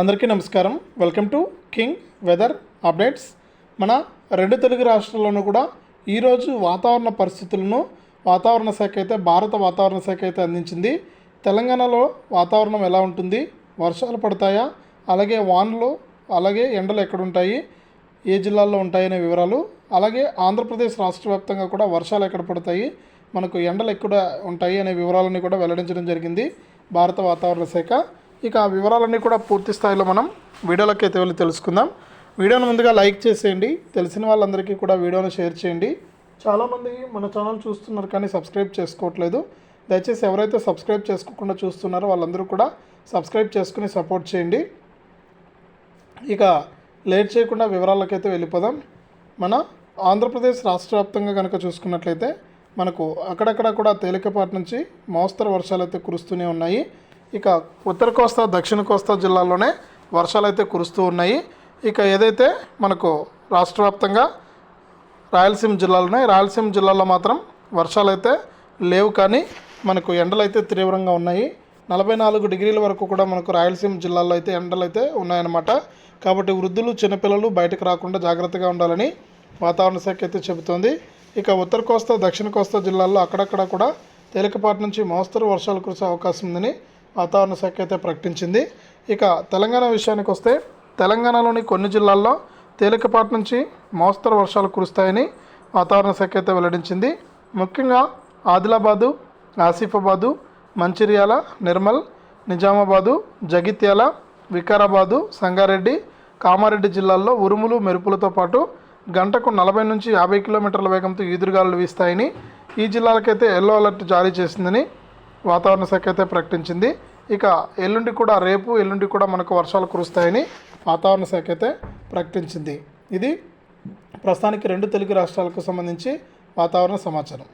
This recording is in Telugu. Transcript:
అందరికీ నమస్కారం. Welcome to king weather updates మన రెండు తెలుగు రాష్ట్రాల్లోనూ కూడా ఈరోజు వాతావరణ పరిస్థితులను వాతావరణ శాఖ అయితే భారత వాతావరణ శాఖ అయితే అందించింది. తెలంగాణలో వాతావరణం ఎలా ఉంటుంది? వర్షాలు పడతాయా? అలాగే వానలు అలాగే ఎండలు ఎక్కడ ఉంటాయి ఏ జిల్లాల్లో ఉంటాయనే వివరాలు. అలాగే ఆంధ్రప్రదేశ్ రాష్ట్ర వ్యాప్తంగా కూడా వర్షాలు ఎక్కడ పడతాయి? మనకు ఎండలు ఎక్కడ ఉంటాయి అనే వివరాలన్నీ కూడా వెల్లడించడం జరిగింది. భారత వాతావరణ శాఖ ఇక ఆ వివరాలన్నీ కూడా పూర్తి స్థాయిలో మనం వీడియోలోకి అయితే వెళ్ళి తెలుసుకుందాం. వీడియోను ముందుగా లైక్ చేసేయండి. తెలిసిన వాళ్ళందరికీ కూడా వీడియోను షేర్ చేయండి. చాలామంది మన ఛానల్ చూస్తున్నారు కానీ సబ్స్క్రైబ్ చేసుకోవట్లేదు. దయచేసి ఎవరైతే సబ్స్క్రైబ్ చేసుకోకుండా చూస్తున్నారో వాళ్ళందరూ కూడా సబ్స్క్రైబ్ చేసుకుని సపోర్ట్ చేయండి. ఇక లేట్ చేయకుండా వివరాలకైతే వెళ్ళిపోదాం. మన ఆంధ్రప్రదేశ్ రాష్ట్ర వ్యాప్తంగా కనుక చూసుకున్నట్లయితే మనకు అక్కడక్కడ కూడా తేలికపాటి నుంచి మోస్తరు వర్షాలు అయితే కురుస్తూనే ఉన్నాయి. ఇక ఉత్తర కోస్తా దక్షిణ కోస్తా జిల్లాల్లోనే వర్షాలు అయితే కురుస్తూ ఉన్నాయి. ఇక ఏదైతే మనకు రాష్ట్ర వ్యాప్తంగా రాయలసీమ జిల్లాలు ఉన్నాయి రాయలసీమ జిల్లాలో మాత్రం వర్షాలు అయితే లేవు కానీ మనకు ఎండలు అయితే తీవ్రంగా ఉన్నాయి. నలభై నాలుగు డిగ్రీల వరకు కూడా మనకు రాయలసీమ జిల్లాలో అయితే ఎండలు అయితే ఉన్నాయన్నమాట. కాబట్టి వృద్ధులు చిన్నపిల్లలు బయటకు రాకుండా జాగ్రత్తగా ఉండాలని వాతావరణ శాఖ అయితే చెబుతోంది. ఇక ఉత్తర కోస్తా దక్షిణ కోస్తా జిల్లాల్లో అక్కడక్కడ కూడా తేలికపాటి నుంచి మోస్తరు వర్షాలు కురిసే అవకాశం ఉందని వాతావరణ శాఖ అయితే ప్రకటించింది. ఇక తెలంగాణ విషయానికి వస్తే తెలంగాణలోని కొన్ని జిల్లాల్లో తేలికపాటి నుంచి మోస్తరు వర్షాలు కురుస్తాయని వాతావరణ శాఖ అయితే వెల్లడించింది. ముఖ్యంగా ఆదిలాబాదు ఆసిఫాబాదు మంచిర్యాల నిర్మల్ నిజామాబాదు జగిత్యాల వికారాబాదు సంగారెడ్డి కామారెడ్డి జిల్లాల్లో ఉరుములు మెరుపులతో పాటు గంటకు నలభై నుంచి యాభై కిలోమీటర్ల వేగంతో ఈదురుగాలు వీస్తాయని ఈ జిల్లాలకైతే ఎల్లో అలర్ట్ జారీ చేసిందని వాతావరణ శాఖ అయితే ప్రకటించింది. ఇక ఎల్లుండి కూడా రేపు ఎల్లుండి కూడా మనకు వర్షాలు కురుస్తాయని వాతావరణ శాఖ అయితే ప్రకటించింది. ఇది ప్రస్తుతానికి రెండు తెలుగు రాష్ట్రాలకు సంబంధించి వాతావరణ సమాచారం.